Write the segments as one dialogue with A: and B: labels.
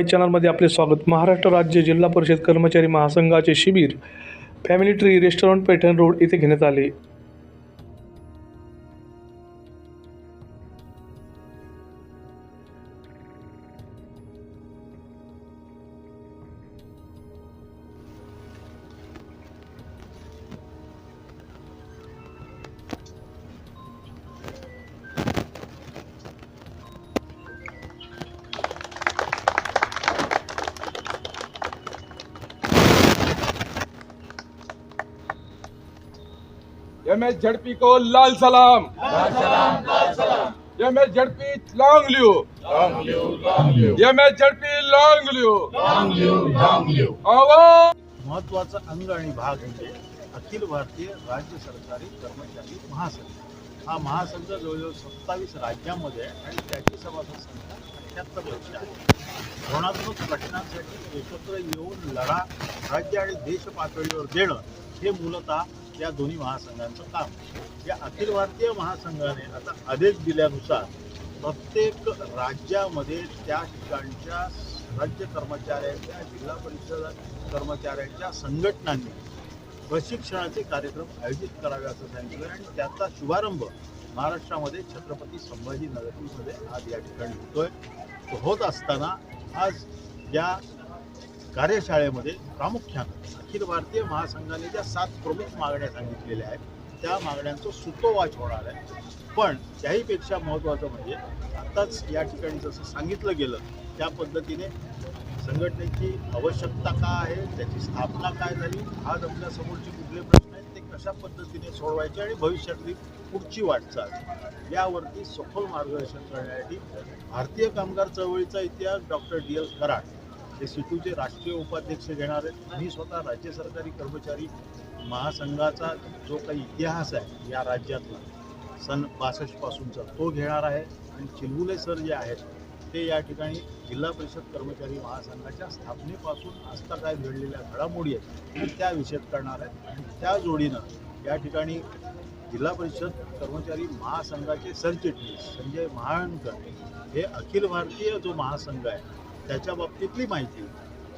A: Wise चॅनलमध्ये आपले स्वागत. महाराष्ट्र राज्य जिल्हा परिषद कर्मचारी महासंघाचे शिबिर. Family tree restaurant Paithan road येथे घेण्यात आले.
B: एम एस झडपी को लाल सलाम। एम एस झडपी लॉन्ग लिव एम एस झडपी लॉन्ग लिव आवाज।
C: महत्त्वाचा अंग आणि भाग म्हणजे अखिल भारतीय राज्य सरकारी कर्मचारी महासंघ. हा महासंघ जवळजवळ सत्तावीस राज्यांमध्ये आहे आणि त्याची सभासद संख्या अठ्याहत्तर लक्ष आहे. धोरणात्मक घटनांसाठी एकत्र येऊन लढा राज्य आणि देश पातळीवर देणं हे मूलतः या दोन्ही महासंघांचं काम. या अखिल भारतीय महासंघाने आता आदेश दिल्यानुसार प्रत्येक राज्यामध्ये त्या ठिकाणच्या राज्य कर्मचाऱ्यांच्या जिल्हा परिषद कर्मचाऱ्यांच्या संघटनांनी प्रशिक्षणाचे कार्यक्रम आयोजित करावे असं सांगितलं आणि त्याचा शुभारंभ महाराष्ट्रामध्ये छत्रपती संभाजीनगरमध्ये आज या ठिकाणी होतोय. तो होत असताना आज या कार्यशाळेमध्ये प्रामुख्यानं अखिल भारतीय महासंघाने ज्या सात प्रमुख मागण्या सांगितलेल्या आहेत त्या मागण्यांचं सुतोवाच होणार आहे. पण त्याहीपेक्षा महत्त्वाचं म्हणजे आत्ताच या ठिकाणी जसं सांगितलं गेलं त्या पद्धतीने संघटनेची आवश्यकता काय आहे त्याची स्थापना काय झाली आज आपल्यासमोरचे कुठले प्रश्न आहेत ते कशा पद्धतीने सोडवायचे आणि भविष्यातली पुढची वाटचाल यावरती सखोल मार्गदर्शन करण्यासाठी भारतीय कामगार चळवळीचा इतिहास डॉक्टर डी एल कराड हे सिटूचे राष्ट्रीय उपाध्यक्ष घेणार आहेत मी स्वतः राज्य सरकारी कर्मचारी महासंघाचा जो काही इतिहास आहे या राज्यातला सन बासष्टपासूनचा तो घेणार आहे. आणि चिलबुले सर जे आहेत ते या ठिकाणी जिल्हा परिषद कर्मचारी महासंघाच्या स्थापनेपासून आजता काय घडलेल्या घडामोडी आहेत त्या विषयात करणार आहेत. आणि त्या जोडीनं या ठिकाणी जिल्हा परिषद कर्मचारी महासंघाचे सरचिटणीस संजय महाळणकर हे अखिल भारतीय जो महासंघ आहे त्याच्या बाबतीतली माहिती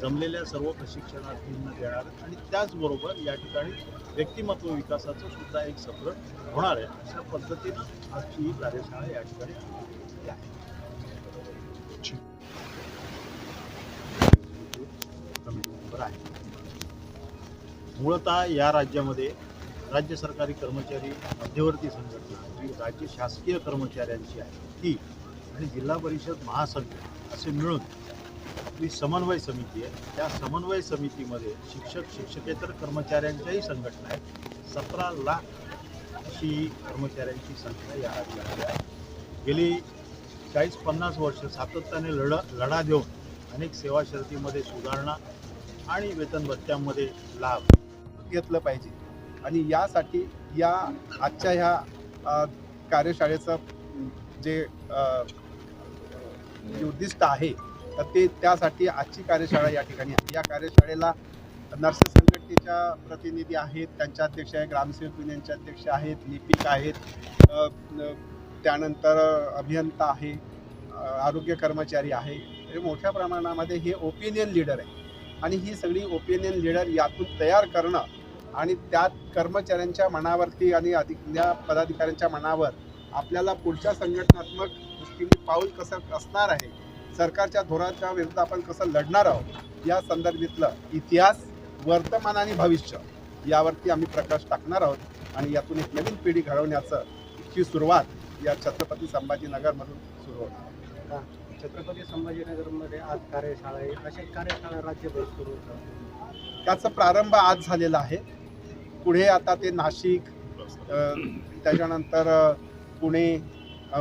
C: जमलेल्या सर्व प्रशिक्षणार्थींना देणार आणि त्याचबरोबर या ठिकाणी व्यक्तिमत्व विकासाचं सुद्धा एक सत्र होणार आहे. अशा पद्धतीनं आजची ही कार्यशाळा या ठिकाणी आहे. मुळतः या राज्यामध्ये राज्य सरकारी कर्मचारी मध्यवर्ती संघटना जी राज्य शासकीय कर्मचाऱ्यांची आहे. ती आणि जिल्हा परिषद महासंघ असे मिळून आपली समन्वय समिती आहे. त्या समन्वय समितीमध्ये शिक्षक शिक्षकेतर कर्मचाऱ्यांच्याही संघटना आहेत. सतरा लाख अशी कर्मचाऱ्यांची संख्या या राज्यामध्ये आहे. गेली चाळीस पन्नास वर्ष सातत्याने लढ लढा देऊन अनेक सेवा शर्तीमध्ये सुधारणा आणि वेतन भत्त्यांमध्ये लाभ
D: घेतलं पाहिजे. आणि यासाठी या आजच्या ह्या कार्यशाळेचं जे उद्दिष्ट आहे तर ते त्यासाठी आजची कार्यशाळा या ठिकाणी आहे. या कार्यशाळेला नर्सेस संघटनेच्या प्रतिनिधी आहेत त्यांच्या अध्यक्ष आहे ग्रामसेवक युनियनचे अध्यक्ष आहेत लिपिक आहेत न- त्यानंतर अभियंता आहे आरोग्य कर्मचारी आहे. हे मोठ्या प्रमाणामध्ये हे ओपिनियन लीडर आहे आणि ही सगळी ओपिनियन लीडर यातून तयार करणं आणि त्यात कर्मचाऱ्यांच्या मनावरती आणि अधिक या पदाधिकाऱ्यांच्या मनावर आपल्याला पुढच्या संघटनात्मक दृष्टीने पाऊल कसं असणार आहे सरकारच्या धोरणाच्या विरुद्ध आपण कसं लढणार आहोत या संदर्भातलं इतिहास वर्तमान आणि भविष्य यावरती आम्ही प्रकाश टाकणार आहोत आणि यातून एक नवीन पिढी घडवण्याचं ची सुरुवात या छत्रपती संभाजीनगरमधून सुरू होणार आहे.
E: छत्रपती संभाजीनगरमध्ये आज कार्यशाळा आहे. अशा कार्यशाळा राज्यभर सुरू होतात.
D: त्याचा प्रारंभ आज झालेला आहे. पुढे आता ते नाशिक त्याच्यानंतर पुणे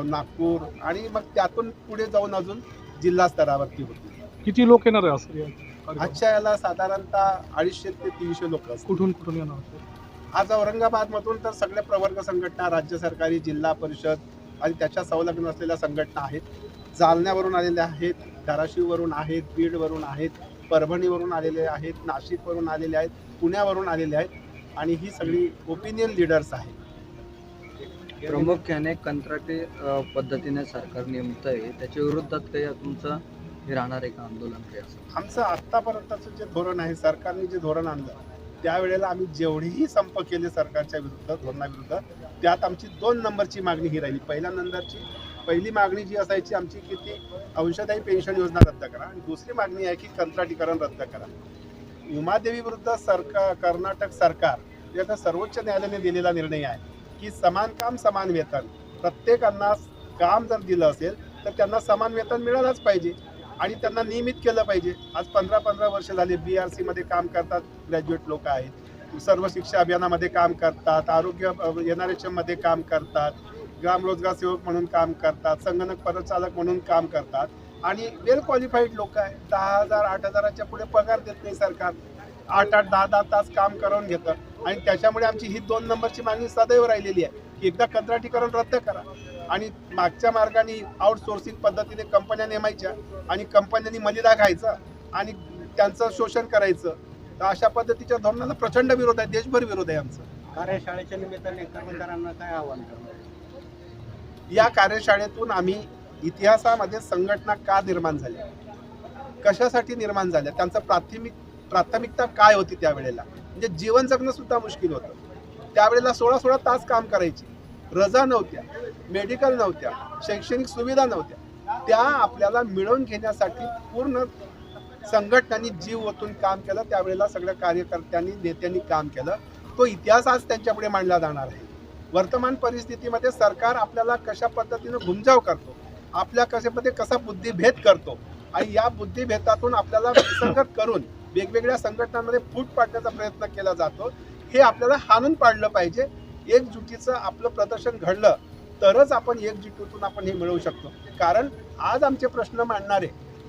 D: नागपूर आणि मग त्यातून पुढे जाऊन अजून जिल्हा स्तरावरती होती.
A: किती लोक येणार आहे असं या कार्यक्रमात?
D: आजच्या याला साधारणतः अडीचशे ते तीनशे लोक
A: कुठून कुठून येणार
D: आज औरंगाबादमधून तर सगळ्या प्रवर्ग संघटना राज्य सरकारी जिल्हा परिषद आणि त्याच्या संलग्न असलेल्या संघटना आहेत. जालन्यावरून आलेल्या आहेत धाराशिववरून आहेत बीडवरून आहेत परभणीवरून आलेले आहेत नाशिकवरून आलेले आहेत पुण्यावरून आलेले आहेत आणि ही सगळी ओपिनियन लीडर्स आहेत.
F: प्रामुख्याने कंत्राटी पद्धतीने सरकार नेमत आहे. त्याच्या विरोधात काही तुमचं हे राहणार आहे का आंदोलन काही असं?
D: आमचं आत्तापर्यंतचं जे धोरण आहे सरकारने जे धोरण आणलं त्यावेळेला आम्ही जेवढेही संप केले सरकारच्या विरुद्ध धोरणाविरुद्ध त्यात आमची दोन नंबरची मागणी ही राहिली. पहिल्या नंबरची पहिली मागणी जी असायची आमची की ती अंशदायी पेन्शन योजना रद्द करा आणि दुसरी मागणी आहे की कंत्राटीकरण रद्द करा. उमादेवी विरुद्ध सरकार कर्नाटक सरकार याचा सर्वोच्च न्यायालयाने दिलेला निर्णय आहे. की समान काम समान वेतन. प्रत्येकांना काम जर दिलं असेल तर त्यांना समान वेतन मिळालंच पाहिजे. आणि त्यांना नियमित केलं पाहिजे. आज पंधरा पंधरा वर्ष झाले बी आर सीमध्ये काम करतात ग्रॅज्युएट लोक आहेत. सर्व शिक्षा अभियानामध्ये काम करतात आरोग्य एन आर एच एममध्ये काम करतात ग्रामरोजगार सेवक म्हणून काम करतात संगणक परिचालक म्हणून काम करतात. आणि वेल क्वालिफाईड लोक आहेत. दहा हजार आठ हजाराच्या पुढे पगार देत नाही सरकार. आठ आठ दहा दहा तास काम करून घेतं. आणि त्याच्यामुळे आमची ही दोन नंबरची मागणी सदैव राहिलेली आहे की एकदा कंत्राटीकरण रद्द करा. आणि मागच्या मार्गाने आउटसोर्सिंग पद्धतीने कंपन्या नेमायच्या आणि कंपन्यांनी मलिदा खायचा आणि त्यांचं शोषण करायचं तर अशा पद्धतीच्या धोरणाला प्रचंड विरोध आहे देशभर विरोध आहे आमचा.
E: कार्यशाळेच्या निमित्ताने कर्मचाऱ्यांना काय आव्हान करणार?
D: या कार्यशाळेतून आम्ही इतिहासामध्ये संघटना का निर्माण झाल्या? कशासाठी निर्माण झाल्या? त्यांचं प्राथमिक प्राथमिकता काय होती त्यावेळेला? म्हणजे जीवन जगणं सुद्धा मुश्किल होतं. त्यावेळेला सोळा सोळा तास काम करायची. रजा नव्हत्या. मेडिकल नव्हत्या. शैक्षणिक सुविधा नव्हत्या. त्या आपल्याला मिळवून घेण्यासाठी पूर्ण संघटनांनी जीव ओतून काम केलं. त्यावेळेला सगळ्या कार्यकर्त्यांनी नेत्यांनी काम केलं. तो इतिहास आज त्यांच्यापुढे मांडला जाणार आहे. वर्तमान परिस्थितीमध्ये सरकार आपल्याला कशा पद्धतीनं घुमजाव करतो? आपल्या कशामध्ये कसा बुद्धिभेद करतो? आणि या बुद्धिभेदातून आपल्याला विसंगत करून वेगवेगळ्या संघटनांमध्ये फूट पाडण्याचा प्रयत्न केला जातो. हे आपल्याला हाणून पाडलं पाहिजे. एकजुटीचं आपलं प्रदर्शन घडलं तरच आपण एकजुटीतून आपण हे मिळवू शकतो. कारण आज आमचे प्रश्न मांडणारे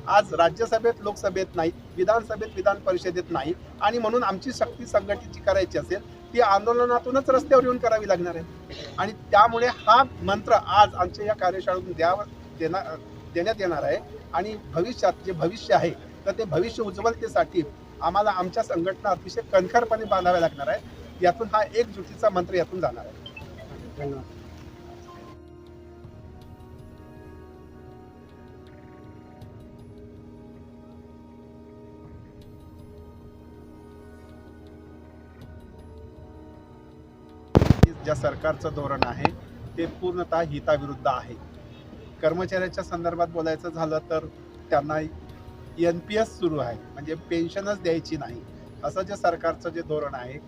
D: आज राज्यसभेत लोकसभेत नाही विधानसभेत विधान परिषदेत नाही आणि म्हणून आमची शक्ती संघटित जी करायची असेल ती आंदोलनातूनच रस्त्यावर येऊन करावी लागणार आहे. आणि त्यामुळे हा मंत्र आज आमच्या या कार्यशाळेतून द्यावं देणार देण्यात येणार आहे. आणि भविष्यात जे भविष्य आहे तर ते भविष्य उज्ज्वलतेसाठी आम्हाला आमच्या संघटना अतिशय कणखरपणे बांधाव्या लागणार आहेत. यातून हा एकजुटीचा मंत्र यातून जाणार आहे.
E: धन्यवाद.
D: ज्या सरकारचं धोरण आहे ते पूर्णतः हिताविरुद्ध आहे. कर्मचाऱ्याच्या संदर्भात बोलायचं झालं तर त्यांना एन पी एस सुरू आहे. म्हणजे पेन्शनच द्यायची नाही. असं जे सरकारचं जे धोरण आहे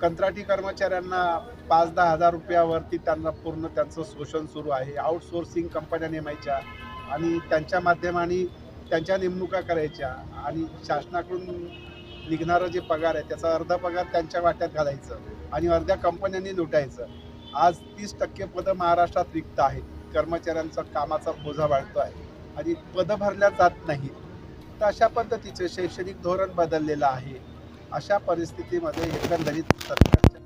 D: कंत्राटी कर्मचाऱ्यांना पाच दहा हजार रुपयावरती त्यांना पूर्ण त्यांचं शोषण सुरू आहे. आउटसोर्सिंग कंपन्या नेमायच्या आणि त्यांच्या माध्यमाने त्यांच्या नेमणुका करायच्या आणि शासनाकडून निघणारं जे पगार आहे त्याचा अर्धा पगार त्यांच्या वाट्यात घालायचं आणि अर्ध्या कंपन्यांनी लुटायचं. आज तीस टक्के पदं महाराष्ट्रात रिक्त आहेत. कर्मचाऱ्यांचा कामाचा बोजा वाढतो आहे आणि पदं भरल्या जात नाहीत तर अशा पद्धतीचं शैक्षणिक धोरण बदललेलं आहे. अशा परिस्थितीमध्ये एकंदरीत सरकारच्या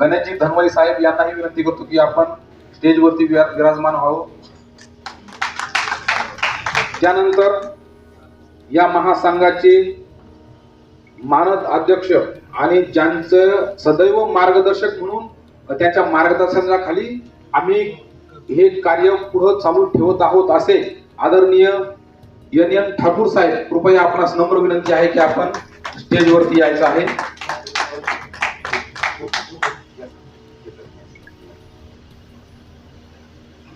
G: गणेशजी धनवरी साहेब यांनाही विनंती करतो की आपण स्टेजवरती विराजमान व्हावं. त्यानंतर या महासंघाचे मानद अध्यक्ष आणि ज्यांचं सदैव मार्गदर्शक म्हणून त्यांच्या मार्गदर्शनाखाली आम्ही हे कार्य पुढं चालू ठेवत आहोत असे आदरणीय एन एन ठाकूर साहेब कृपया आपणास नम्र विनंती आहे की आपण स्टेजवरती यायचं आहे.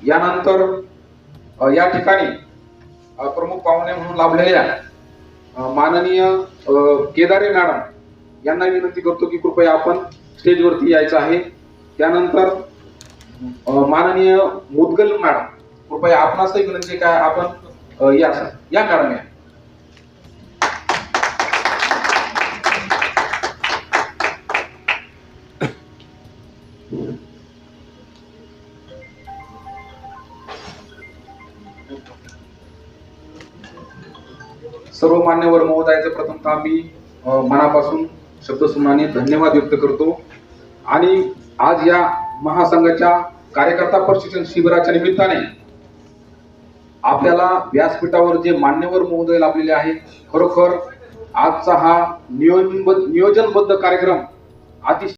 G: यानंतर या ठिकाणी प्रमुख पाहुणे म्हणून लाभलेल्या माननीय केदारे मॅडम यांना विनंती करतो की कृपया आपण स्टेजवरती यायचं आहे. त्यानंतर माननीय मुदगल मॅडम कृपया आपणासही विनंती काय आपण या या मॅडम सर्व मान्यवर महोदयाचं प्रथमतः मी मनापासून शब्दसुमनाने धन्यवाद व्यक्त करतो. आणि आज या महासंघाच्या कार्यकर्ता प्रशिक्षण शिबिराच्या निमित्ताने आपल्याला व्यासपीठावर जे मान्यवर महोदय लाभलेले आहेत खरोखर आजचा हा नियोजनबद्ध नियोजनबद्ध कार्यक्रम अतिशय